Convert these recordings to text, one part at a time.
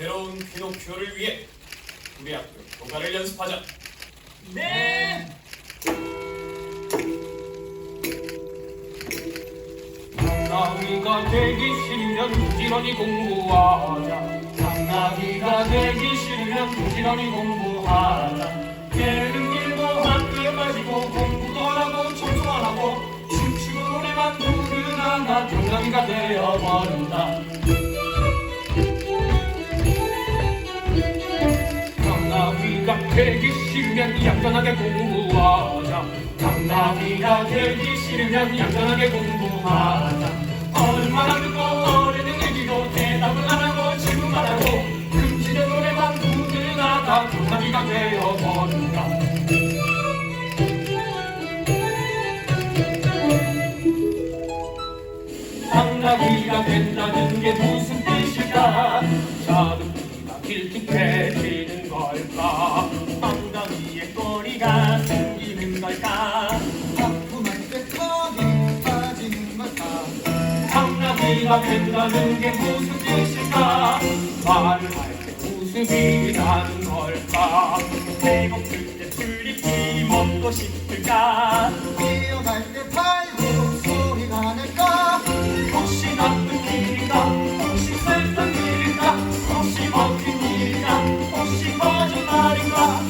새로운 피노키오를 위해 우리 학교 교가를 연습하자. 네. 장나기가 되기 싫으면 부지런히 공부하자 장나기가 되기 싫으면 부지런히 공부하자 예능 일도 학교에 빠지고 공부도 안 하고 청소 안 하고 춤추고 노래만 부르다가 장나기가 되어버린다 되기 싫으면 얌전하게 공부하자. 장나기가 되기 싫으면 얌전하게 공부하자. 얼마나 듣고 어른은 얘기도 대답을 안 하고 질문만 하고 금지된 노래만 부르다가 장나기가 되어버린다. 장나기가 된다는 게 무슨 장나기가 된다는 게 무슨 뜻일까? 말을 할 때 웃음이 나는 걸까? 배고플 때 풀잎이 먹고 싶을까? 뛰어갈 때 발로 소리가 날까? 혹시 나쁜 일인가? 혹시 슬픈 일인가? 혹시 먹힌 일인가? 혹시 거짓말인가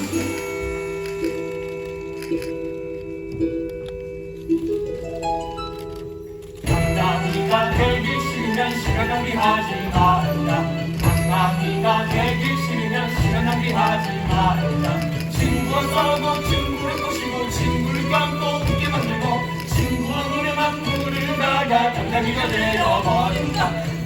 낭비하지 말자 장나기가 되기 싫으면 시간 낭비하지 말자 친구와 싸우고 친구를 꼬시고 친구를 깜고 웃게 만들고 친구와 노래만 부르다가 장나기가 되어버린다